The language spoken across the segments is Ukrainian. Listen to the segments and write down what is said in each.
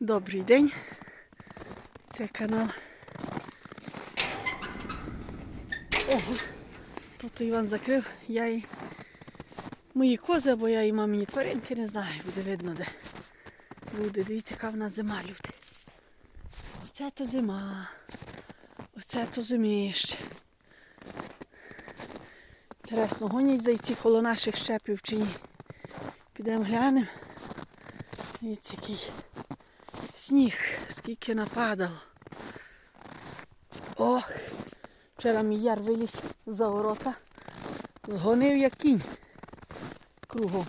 Добрий день. Це канал. Ого, тут Іван закрив. Я і мої кози, бо я і мамині тваринки не знаю, буде видно де. Люди, дивіться, яка в нас зима, люди. Оце то зима. Оце то зимище. Інтересно, гонять зайці коло наших щепів чи ні. Підемо глянемо. Дивіться, який сніг, скільки нападало. Ох, вчора мій яр виліз за ворота, згонив як кінь кругом.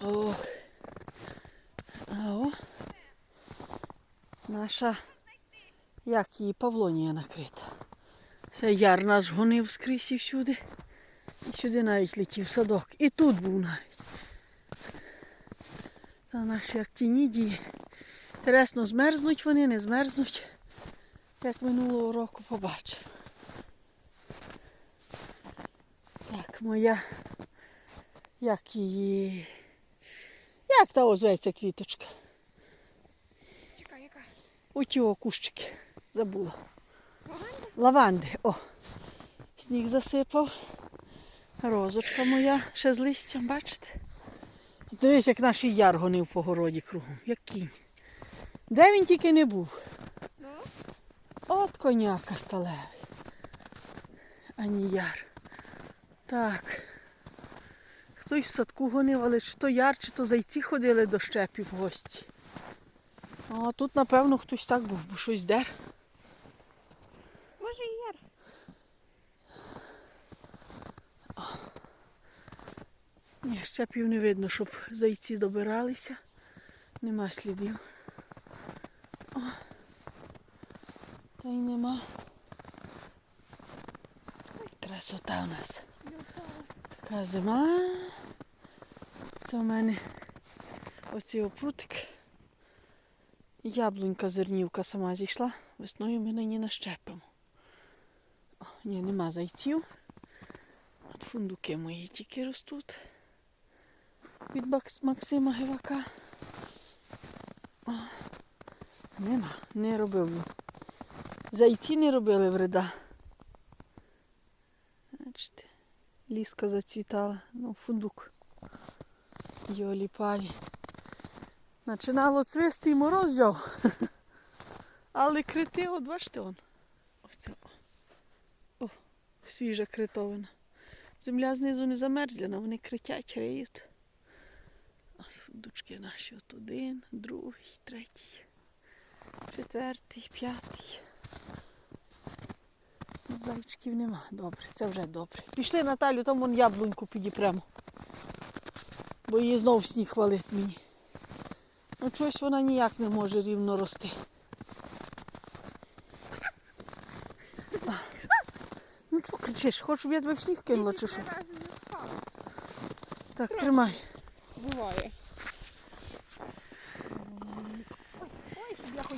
Ох. О, наша, як її павлонія накрита. Це яр нас гонив скрізь і всюди. І сюди навіть летів садок. І тут був навіть. Та наші актінідії. Інтересно, змерзнуть вони, не змерзнуть. Як минулого року побачу. Так, моя. Як її. Як та озветься квіточка? Чекай, яка? Оті кущики. Забула. Лаванди. О. Сніг засипав. Розочка моя ще з листям, бачите? Дивись, як наш яр гонив по городі кругом, як кінь. Де він тільки не був? Ну, От коняка сталевий. Ані яр. Так. Хтось в садку гонив, але чи то яр, чи то зайці ходили до щепів в гості. А тут, напевно, хтось так був, бо щось дер. може і яр. Ні, щепів не видно, щоб зайці добиралися. Нема слідів. О. Та й нема. Красота у нас. Така зима. Це у мене оцей опрутик. Яблунька зернівка сама зійшла. Весною ми нині нащепимо. О, ні, нема зайців. От фундуки мої тільки ростуть від Максима Гивака. О, нема, не робив. Зайці не робили вреда. Бачите, ліска зацвітала, ну, фундук. Йолі палі. Починало цвісти і мороз взяв. Але крити, от бачите он. Оце. О, свіжа критовина. Земля знизу не замерзляна, вони кричать, гриють. Ось наші. От один, другий, третій, четвертий, п'ятий. Ну, Зайчиків нема. Добре, це вже добре. Пішли Наталю, там вон яблуньку підіпремо. Бо її знов сніг валить мені. Ну чогось вона ніяк не може рівно рости. Ну чого кричиш? Хочеш, щоб я тебе в сніг кинула чи що? Так, тримай. Буває.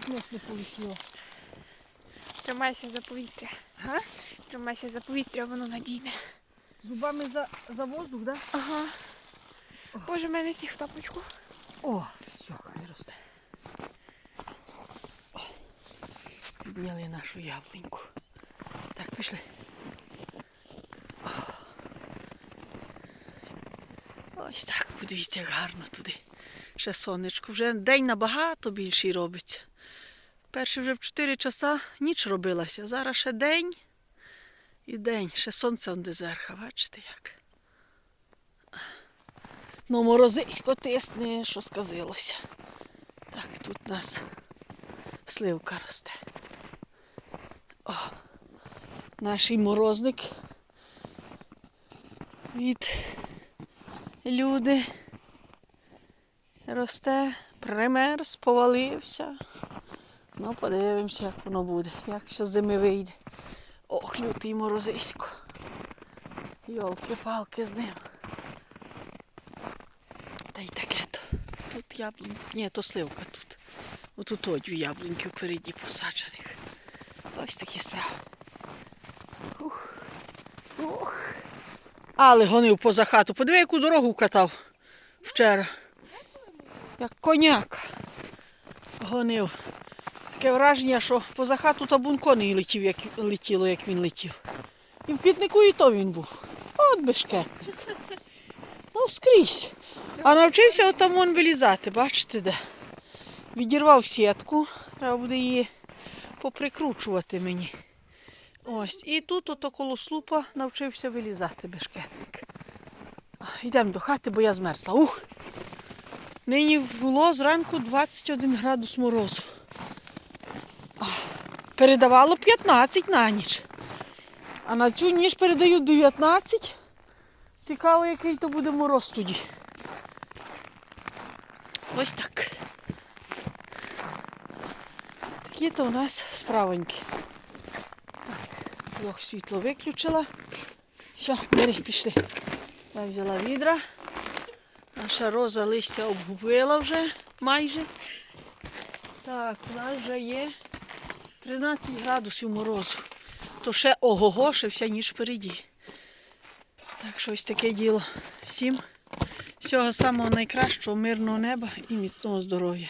Миш не полетіла. Тримайся за повітря. Га? Тримайся за повітря, воно надійне. Зубами за, за воздух, да? Ага. Боже, в мене сіг в тапочку. О, все, хай росте. О, Підняли нашу яблуньку. Так, пішли. О. Ось так, подивіться, як гарно туди. Ще сонечко. Вже день набагато більший робиться. Перший вже в 4 часа ніч робилася. Зараз ще день і день. Ще сонце он де зверха, бачите як. Ну, морозисько тисне, що сказилося. Так, тут у нас сливка росте. О, наш морозник від люди росте, примерз, повалився. Ну, подивимося, як воно буде, як що зими вийде. Ох, лютий морозисько. Йолки-палки з ним. Та й таке то. Тут яблунька. Ні, то сливка тут. Отут от дві яблуньки впереді посаджених. Ось такі справи. Ух. Ух. Але гонив поза хату. Подиви, яку дорогу катав. вчора. Як коняка гонив. Таке враження, що поза хату табунко не летів, як летіло, як він летів. І в пітнику і то він був. От бешкетник. Ну, скрізь. А навчився отам вон вилізати, бачите де? Відірвав сітку, треба буде її поприкручувати мені. Ось. І тут ото коло слупа навчився вилізати бешкетник. Йдемо до хати, бо я змерзла. Ух! Нині було зранку 21 градус морозу. Передавало 15 на ніч. А на цю ніч передають 19. Цікаво, який то буде мороз тоді. Ось так. Такі то у нас справоньки. Трьох світло виключила. Все, бери, пішли. Я взяла відра. Наша роза листя обгубила вже майже. Так, у нас вже є 13 градусів морозу. То ще ого-го, ще вся ніч впереді. Так що ось таке діло. Всім всього самого найкращого, мирного неба і міцного здоров'я.